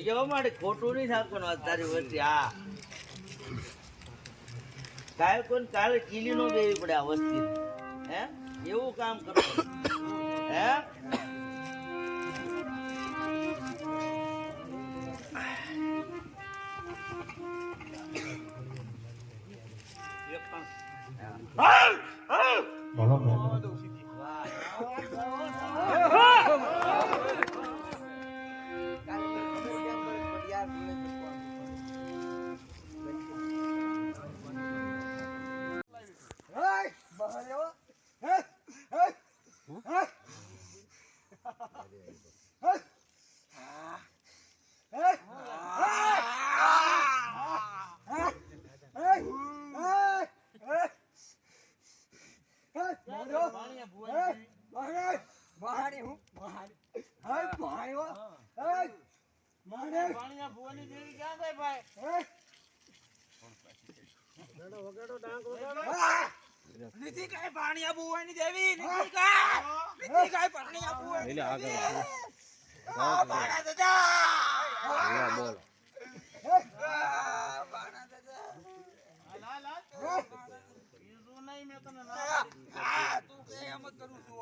જાઓ મારે ખોટું નહીં થાકવાનું અત્યારે વચ્ચે આ કાલ કોઈને કાલે કીલી નો દેવી પડે આ વસ્તી હે એવું કામ કરો હે નીતિ કાંઈ પાણી બુવાની દેવી પાણી બુવાની આ બાણા દાદા બોલો આ બાણા દાદા આ તું કે એમ જ કરું છું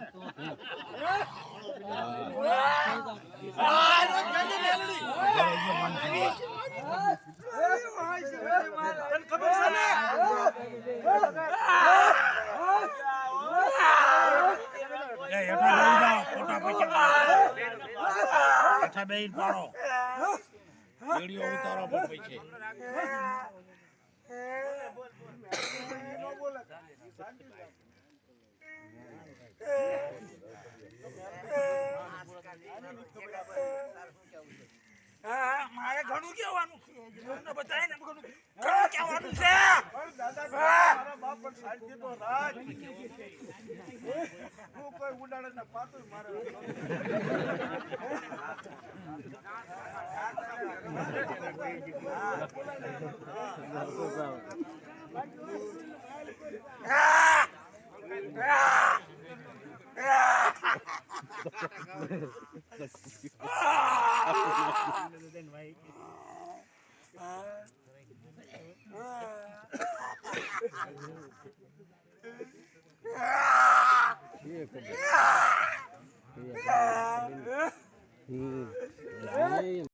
હો. બેન પાડો વીડિયો ઉતારો પણ પછી મારે ઘણું કેવાનું છે. બતાય ને ઘણું ઘણું કેવાનું છે. મારા બાપ પણ શાંતિ હું. કોઈ ઉડાડે ને પાતું મારે Yeah,